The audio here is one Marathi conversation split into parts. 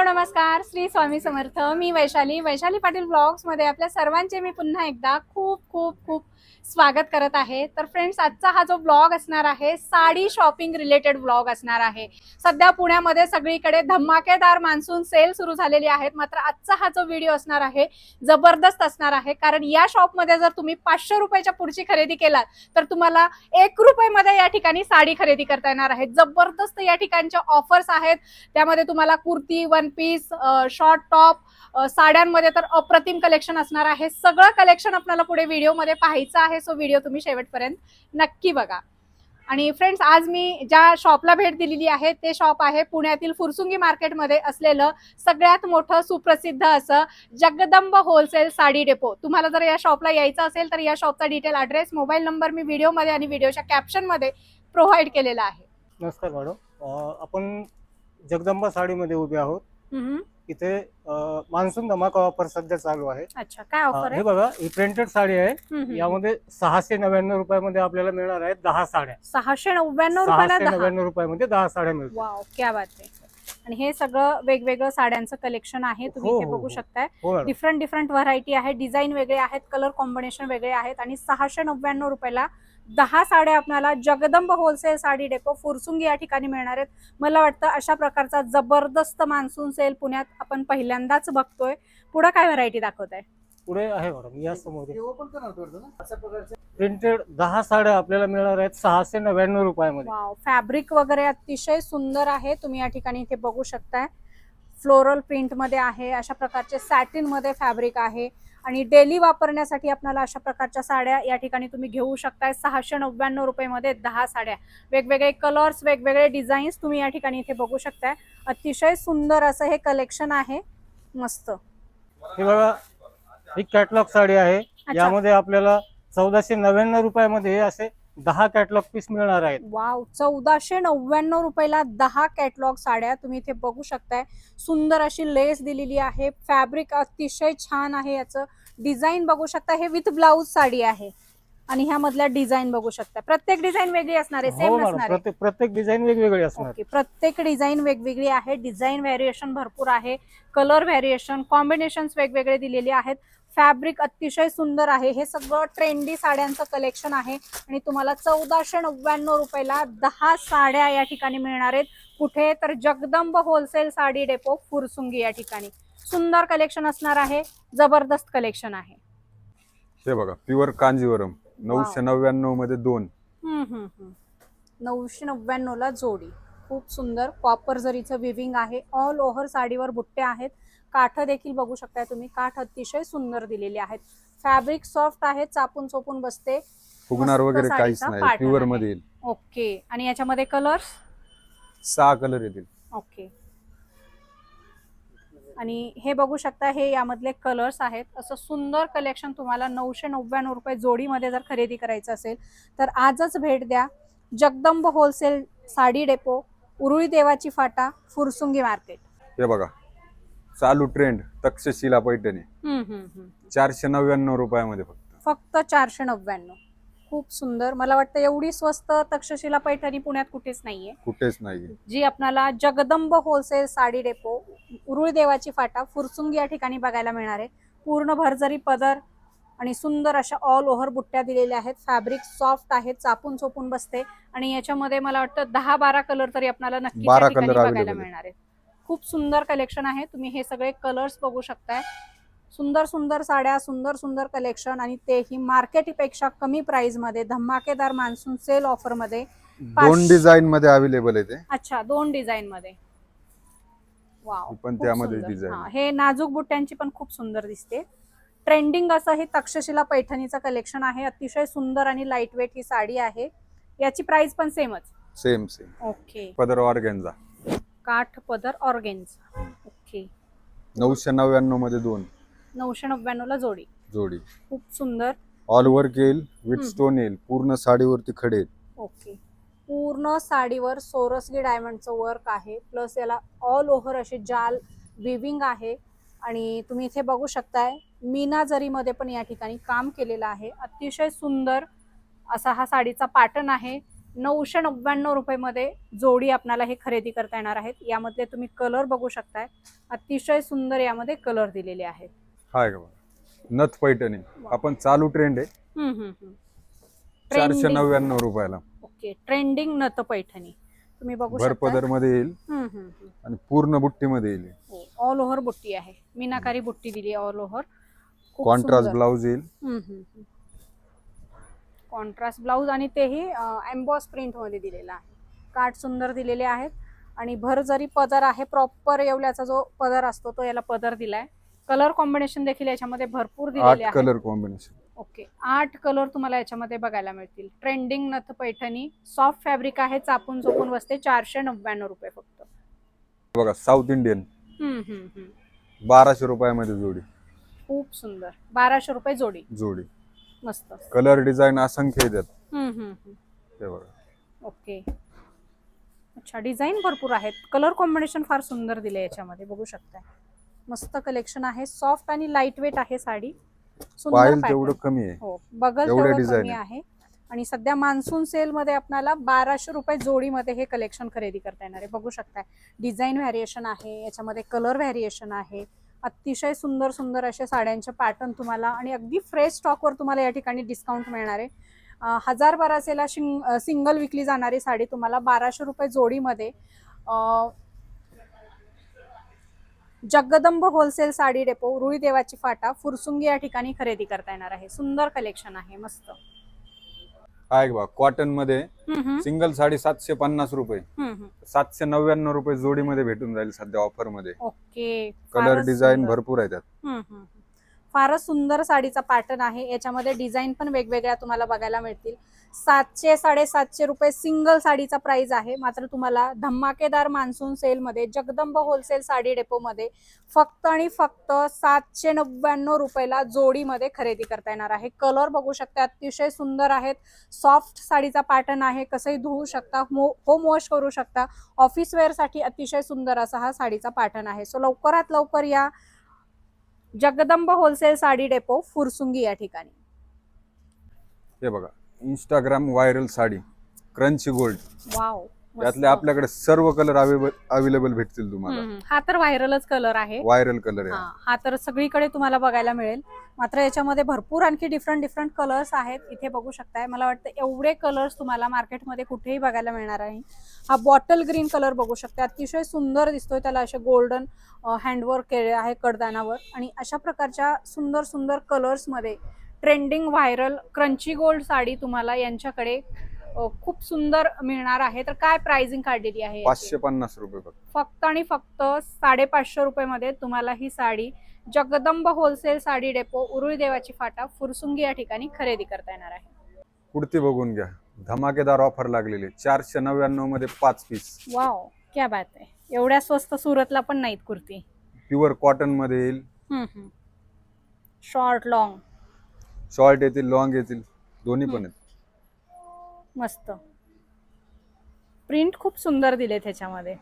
हॅलो नमस्कार. श्री स्वामी समर्थ. मी वैशाली. वैशाली पाटील ब्लॉग्समध्ये आपल्या सर्वांचे मी पुन्हा एकदा खूप खूप खूप स्वागत करत आहे. तर फ्रेंड्स आजचा हा जो ब्लॉग असणार आहे साडी शॉपिंग रिलेटेड ब्लॉग असणार आहे. सध्या पुण्यामध्ये सगळीकडे धमाकेदार मान्सून सेल सुरू झालेली आहेत. मात्र आजचा हा जो व्हिडिओ असणार आहे जबरदस्त असणार आहे. कारण या शॉपमध्ये जर तुम्ही पाचशे रुपयाच्या पुढची खरेदी केलात तर तुम्हाला एक रुपयामध्ये या ठिकाणी साडी खरेदी करता येणार आहे. जबरदस्त या ठिकाणच्या ऑफर्स आहेत. त्यामध्ये तुम्हाला kurti one piece short top साड्यांमध्ये तर अप्रतिम कलेक्शन असणार आहे. सगळं कलेक्शन आपल्याला पुढे व्हिडिओमध्ये पाहायचं आहे. सो व्हिडिओ तुम्ही शेवटपर्यंत नक्की बघा. आणि फ्रेंड्स आज मी ज्या शॉपला भेट दिलेली आहे ते शॉप आहे पुण्यातील फुरसुंगी मार्केटमध्ये असलेलं सगळ्यात मोठं सुप्रसिद्ध असं जगदंब होलसेल साडी डेपो तुम्हाला जर या शॉपला यायचं असेल तर या शॉपचा डिटेल ॲड्रेस मोबाईल नंबर मी व्हिडिओमध्ये आणि व्हिडिओच्या कॅप्शनमध्ये प्रोव्हाइड केलेला आहे. नमस्कार मॅडम आपण जगदंबा साडीमध्ये उभे आहोत. इथे मान्सून धमाका ऑफर सध्या चालू आहे. अच्छा काय ऑफर आहे? हे बघा ही प्रिंटेड साडी आहे. यामध्ये सहाशे नव्याण्णव रुपयामध्ये आपल्याला मिळणार आहेत दहा साड्या. सहाशे नव्याण्णव रुपयाला सहाशे नव्याण्णव रुपयामध्ये दहा साड्या मिळतात वाव क्या बात आहे. आणि हे सगळं वेगवेगळं साड्यांचं कलेक्शन आहे तुम्ही हो, इथे हो, बघू हो. शकताय. डिफरंट डिफरंट व्हरायटी आहे डिझाईन वेगळे आहेत कलर कॉम्बिनेशन वेगळे आहेत आणि सहाशे नव्याण्णव रुपयाला दहा साड्या आपल्याला जगदंब होलसेल साडी डेपो फुरसुंगी या ठिकाणी मिळणार आहेत. मला वाटतं अशा प्रकारचा जबरदस्त मान्सून सेल पुण्यात आपण पहिल्यांदाच बघतोय. पुढे काय व्हरायटी दाखवत आहे? पुढे आहे मॅडम या समोर. हे प्रिंटेड दहा साड्या आपल्याला मिळणार आहेत सहाशे नव्याण्णव रुपयामध्ये. वाव फॅब्रिक वगैरे अतिशय सुंदर आहे. तुम्ही या ठिकाणी इथे बघू शकताय. फ्लोरल प्रिंटमध्ये आहे अशा प्रकारचे सॅटिनमध्ये फॅब्रिक आहे. आणि डेली वापरण्यासाठी आपल्याला अशा प्रकारच्या साड्या या ठिकाणी तुम्ही घेऊ शकताय. सहाशे नव्याण्णव रुपये मध्ये दहा साड्या. वेगवेगळे कलर्स वेगवेगळे डिझाईन्स तुम्ही या ठिकाणी इथे बघू शकताय. अतिशय सुंदर असं हे कलेक्शन आहे. मस्त. हे बघा ही कॅटलॉग साडी आहे. यामध्ये आपल्याला चौदाशे नव्याण्णव रुपयामध्ये असे दहा कॅटलॉग पीस मिळणार आहेत. वाव चौदाशे नव्याण्णव रुपयाला दहा कॅटलॉग साड्या तुम्ही इथे बघू शकताय. सुंदर अशी लेस दिलेली आहे. फॅब्रिक अतिशय छान आहे याचं. डिझाईन बघू शकता हे विथ ब्लाऊज साडी आहे. आणि ह्या मधल्या डिझाईन बघू शकता प्रत्येक डिझाईन वेगळी असणार आहे हो सेम मॅडम नसणार आहे. प्रत्येक प्रत्येक डिझाईन वेगवेगळी असणार. ओके प्रत्येक डिझाईन वेगवेगळी आहे. डिझाईन व्हॅरिएशन भरपूर आहे. कलर व्हॅरिएशन कॉम्बिनेशन वेगवेगळे दिलेले आहेत. फॅब्रिक अतिशय सुंदर आहे. हे सगळं ट्रेंडी साड्यांचं कलेक्शन आहे. आणि तुम्हाला चौदाशे नव्याण्णव रुपयाला दहा साड्या या ठिकाणी मिळणार आहेत. कुठे तर जगदंब होलसेल साडी डेपो फुरसुंगी या ठिकाणी. सुंदर कलेक्शन असणार आहे. जबरदस्त कलेक्शन आहे. हे बघा प्युअर कांजीवरम. नऊशे नव्याण्णवमध्ये दोन. हम्म, हम्म, हम्म. नऊशे नव्याण्णव ला जोडी. खूप सुंदर. कॉपर जरीचं विविंग आहे. ऑल ओव्हर साडीवर बुट्टे आहेत. काठ देखील बघू शकताय तुम्ही. काठ अतिशय सुंदर दिलेले आहेत. फॅब्रिक सॉफ्ट आहे चापून चोपून बसते. फुगणार वगैरे काहीच नाही प्युअर. मध्ये ओके. आणि याच्यामध्ये कलर्स सहा कलर येतील. ओके. आणि हे बघू शकता हे यामधले कलर्स आहेत. असं सुंदर कलेक्शन तुम्हाला नऊशे नव्याण्णव रुपये जोडीमध्ये जर खरेदी करायचं असेल तर आजच भेट द्या. जगदंब होलसेल साडी डेपो उरुळी देवाची फाटा फुरसुंगी मार्केट हे बघा. चालू ट्रेंड तक्षशिला पैठणी. चारशे नव्याण्णव रुपयामध्ये फक्त. फक्त चारशे नव्याण्णव. खूप सुंदर. मला वाटतं एवढी स्वस्त तक्षशिला पैठणी पुण्यात कुठेच नाहीये. कुठेच नाही जी आपल्याला जगदंब होलसेल साडी डेपो उरुळी देवाची फाटा फुरसुंगी या ठिकाणी बघायला मिळणार आहे. पूर्ण भरजरी पदर आणि सुंदर अशा ऑल ओव्हर बुट्ट्या दिलेल्या आहेत. फॅब्रिक सॉफ्ट आहे चापून चोपून बसते. आणि याच्यामध्ये मला वाटतं दहा बारा कलर तरी आपल्याला नक्की त्या 12 ठिकाणी color बघायला available आहे. खूप सुंदर कलेक्शन आहे. तुम्ही हे सगळे कलर्स बघू शकताय. सुंदर सुंदर साड्या सुंदर सुंदर कलेक्शन आणि तेही मार्केटपेक्षा कमी प्राइसमध्ये धमाकेदार मान्सून सेल ऑफरमध्ये. दोन डिझाईन मध्ये अवेलेबल आहे ते. अच्छा दोन डिझाईन मध्ये. वाव पण त्यामध्ये हा. हे नाजूक बुट्ट्यांची पण खूप सुंदर दिसते. ट्रेंडिंग असं हे तक्षशिला पैठणीचं कलेक्शन आहे. अतिशय सुंदर आणि लाइट वेट ही साडी आहे. याची प्राइस पण सेमच सेम सेम ओके पदर ऑर्गेन्झा काठ पदर ऑर्गेन्स. ओके. नऊशे नव्याण्णवमध्ये दोन. नऊशे नव्याण्णव ला जोडी. जोडी. खूप सुंदर. ऑल वर्क येईल विथ. स्टोन येईल पूर्ण साडीवरती खडे. ओके. पूर्ण साडीवर सोरसली डायमंडचं वर्क आहे. प्लस याला ऑल ओव्हर असे जाल विविंग आहे. आणि तुम्ही इथे बघू शकताय मीना जरीमध्ये पण या ठिकाणी काम केलेलं आहे. अतिशय सुंदर असा हा साडीचा पॅटर्न आहे. नऊशे नव्याण्णव रुपयेमध्ये जोडी आपल्याला हे खरेदी करता येणार आहेत. यामधले तुम्ही कलर बघू शकताय. अतिशय सुंदर यामध्ये कलर दिलेले आहेत. हाय का नथ पैठणी. आपण चालू ट्रेंड आहे. चारशे. नव्याण्णव रुपयाला. ओके. ट्रेंडिंग नथ पैठणी. तुम्ही बघू शकता पदरमध्ये येईल. आणि पूर्ण बुट्टी मध्ये येईल. हो ऑल ओव्हर बुट्टी आहे. मीनाकारी बुट्टी दिली ऑल ओव्हर कॉन्ट्रास्ट ब्लाऊज येईल. कॉन्ट्रास्ट ब्लाऊज आणि तेही एम्बॉस प्रिंटमध्ये दिलेला आहे. काठ सुंदर दिलेले आहेत आणि भर जरी पदर आहे प्रॉपर येवल्याचा जो पदर असतो तो याला पदर दिलाय. कलर कॉम्बिनेशन देखील याच्यामध्ये भरपूर दिलेले आठ आहे कलर कॉम्बिनेशन ओके आठ कलर तुम्हाला याच्यामध्ये बघायला मिळतील. ट्रेंडिंग नथ पैठणी सॉफ्ट फॅब्रिक आहे चापून चोपून बसते चारशे नव्याण्णव रुपये फक्त. बघा साऊथ इंडियन. बाराशे रुपयामध्ये जोडी. खूप सुंदर. बाराशे रुपये जोडी. जोडी. मस्त. कलर डिझाईन असंख्य येतात हम्म, हम्म, हम्म. ते बघा. ओके. अच्छा डिझाईन भरपूर आहेत. कलर कॉम्बिनेशन फार सुंदर दिले याच्यामध्ये बघू शकताय. मस्त कलेक्शन आहे. सॉफ्ट आणि लाइट वेट आहे साडी. सुंदर pattern. कमी आहे. हो बगल एवढे तेवढं design कमी आहे. आहे. आणि सध्या मान्सून सेल मध्ये आपल्याला बाराशे रुपये जोडीमध्ये हे कलेक्शन खरेदी करता येणार आहे. बघू शकताय. डिझाईन व्हॅरिएशन आहे याच्यामध्ये कलर व्हॅरिएशन आहे. अतिशय सुंदर सुंदर असे साड्यांचे पॅटर्न तुम्हाला आणि अगदी फ्रेश स्टॉकवर तुम्हाला या ठिकाणी डिस्काउंट मिळणार आहे. हजार बाराशेला शिंग सिंगल विकली जाणारी साडी तुम्हाला बाराशे रुपये जोडीमध्ये जगदंब होलसेल साडी डेपो रुळी देवाची फाटा फुरसुंगी या ठिकाणी खरेदी करता येणार आहे. सुंदर कलेक्शन आहे मस्त. हाय बघा कॉटनमध्ये सिंगल साडी सातशे पन्नास रुपये. सातशे नव्याण्णव रुपये जोडीमध्ये भेटून जाईल सध्या ऑफरमध्ये ओके कलर डिझाईन. भरपूर आहे त्यात. फारच सुंदर साडीचा पॅटर्न आहे. याच्यामध्ये डिझाईन पण वेगवेगळ्या तुम्हाला बघायला मिळतील. सातशे साडेसातशे रुपये सिंगल साडीचा प्राइस आहे. मात्र तुम्हाला धमाकेदार मान्सून सेलमध्ये जगदंब होलसेल साडी डेपोमध्ये फक्त आणि फक्त सातशे नव्याण्णव रुपयाला जोडीमध्ये खरेदी करता येणार आहे. कलर बघू शकता अतिशय सुंदर आहेत. सॉफ्ट साडीचा पॅटर्न आहे. कसंही धुवू शकता होम वॉश करू शकता. ऑफिस वेअरसाठी अतिशय सुंदर असा हा साडीचा पॅटर्न आहे. सो लवकरात लवकर या जगदंब होलसेल साडी डेपो फुरसुंगी या ठिकाणी. हे बघा. Instagram viral sari crunchy gold wow यातले आपल्याकडे सर्व कलर अवेलेबल भेटतील तुम्हाला. हा तर व्हायरलच कलर आहे. व्हायरल कलर आहे. हा हा तर सगळीकडे तुम्हाला बघायला मिळेल. मात्र याच्यामध्ये भरपूर आणखी डिफरंट डिफरंट कलर्स आहेत. इथे बघू शकताय. मला वाटतं एवढे कलर्स तुम्हाला मार्केटमध्ये कुठेही बघायला मिळणार आहे. हा बॉटल ग्रीन कलर बघू शकता अतिशय सुंदर दिसतोय त्याला असे गोल्डन हँडवर्क केले आहे कडदानावर. आणि अशा प्रकारच्या सुंदर सुंदर कलर्समध्ये trending viral crunchy gold sari तुम्हाला यांच्याकडे खूप सुंदर मिळणार आहे. तर काय प्राइसिंग काढलेली आहे? पाचशे पन्नास रुपये फक्त. आणि फक्त साडेपाचशे रुपये तुम्हाला ही साडी जगदंब होलसेल साडी डेपो उरुळी देवाची फाटा फुरसुंगी या ठिकाणी खरेदी करता येणार आहे. कुर्ती बघून घ्या. धमाकेदार ऑफर लागलेली चारशे नव्याण्णवमध्ये पाच पीस वाव क्या बात आहे. एवढ्या स्वस्त सुरतला पण नाहीत कुर्ती. प्युअर कॉटनमध्ये येईल. शॉर्ट लॉंग शॉर्ट येतील लॉंग येतील दोन्ही पण आहेत. मस्त. प्रिंट खूप सुंदर दिले त्याच्यामध्ये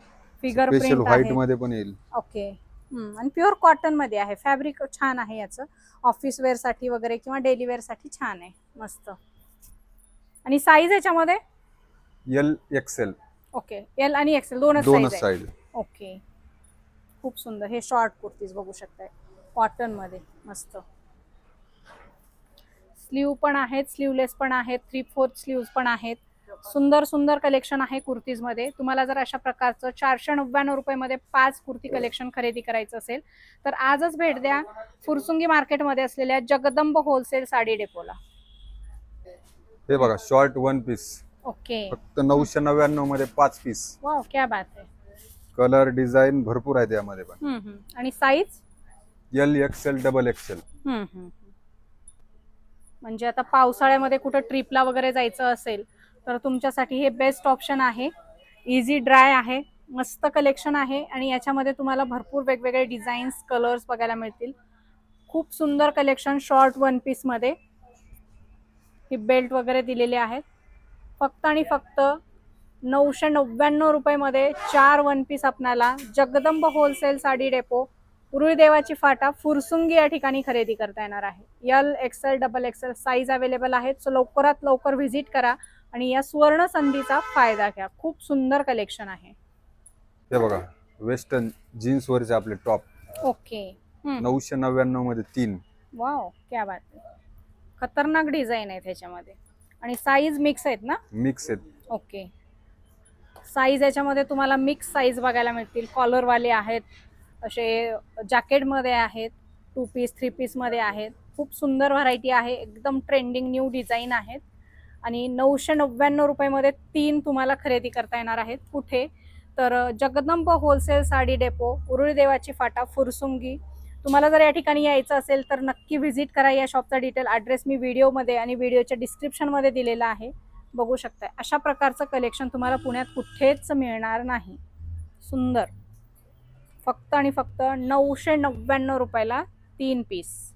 फिगर स्पेशल प्रिंट व्हाईट आहे. मध्ये पण येईल. ओके आणि प्युअर कॉटनमध्ये आहे. फॅब्रिक छान आहे याचं. ऑफिस वेअरसाठी वगैरे किंवा डेली वेअरसाठी छान आहे. मस्त. आणि साईज याच्यामध्ये एल एक्सेल ओके एल आणि एक्सेल दोनच दोनच साईज आहे. साईज ओके खूप सुंदर. हे शॉर्ट कुर्तीज बघू शकताय. कॉटनमध्ये. मस्त. स्लीव पण आहेत स्लीवलेस पण आहेत थ्री फोर्थ स्लीव्ह पण आहेत. सुंदर सुंदर कलेक्शन आहे कुर्तीजमध्ये. तुम्हाला जर अशा प्रकारचं चारशे नव्याण्णव रुपयामध्ये पाच कुर्ती कलेक्शन खरेदी करायचं असेल तर आजच भेट द्या फुरसुंगी मार्केटमध्ये असलेल्या जगदंब होलसेल साडी डेपोला हे बघा शॉर्ट वन पीस ओके. फक्त नऊशे नव्याण्णवमध्ये पाच पीस वाव क्या बात आहे कलर डिझाईन भरपूर आहेत यामध्ये पण. हम्म, हम्म. आणि size L XL double XL हम्म, हम्म. म्हणजे आता पावसाळ्यामध्ये कुठं ट्रिपला वगैरे जायचं असेल तर तुमच्यासाठी हे बेस्ट ऑप्शन आहे. इझी ड्राय आहे मस्त कलेक्शन आहे आणि याच्यामध्ये तुम्हाला भरपूर वेगवेगळे डिझाईन्स कलर्स बघायला मिळतील. खूप सुंदर कलेक्शन शॉर्ट वन पीसमध्ये ही बेल्ट वगैरे दिलेले आहेत. फक्त आणि फक्त नऊशे नव्याण्णव रुपयेमध्ये चार वन पीस आपणाला जगदंब होलसेल साडी डेपो देवाची फाटा फुरसुंगी या ठिकाणी खरेदी करता येणार आहे. L XL double XL size available आहेत. सो लवकरात लवकर व्हिजिट करा आणि या सुवर्ण संधीचा फायदा घ्या. खूप सुंदर कलेक्शन आहे. हे बघा वेस्टर्न जीन्स वरचे आपले टॉप ओके हम्म. नऊशे नव्याण्णवमध्ये तीन. वाव क्या बात आहे. खतरनाक डिझाईन आहे त्याच्यामध्ये. आणि साईज मिक्स आहेत ना? मिक्स आहेत. ओके साईज याच्यामध्ये तुम्हाला मिक्स साईज बघायला मिळतील. कॉलरवाले आहेत. असे जॅकेटमध्ये आहेत टू पीस थ्री पीसमध्ये आहेत. खूप सुंदर व्हरायटी आहे एकदम ट्रेंडिंग न्यू डिझाईन आहेत. आणि नऊशे नव्याण्णव रुपयामध्ये तीन तुम्हाला खरेदी करता येणार आहेत कुठे? तर जगदंब होलसेल साडी डेपो उरुळी देवाची फाटा फुरसुंगी. तुम्हाला जर या ठिकाणी यायचं असेल तर नक्की व्हिजिट करा. या शॉपचा डिटेल ॲड्रेस मी व्हिडिओमध्ये आणि व्हिडिओच्या डिस्क्रिप्शनमध्ये दिलेला आहे. बघू शकताय. अशा प्रकारचं कलेक्शन तुम्हाला पुण्यात कुठेच मिळणार नाही. सुंदर. फक्त आणि फक्त नऊशे नव्याण्णव रुपयाला तीन पीस.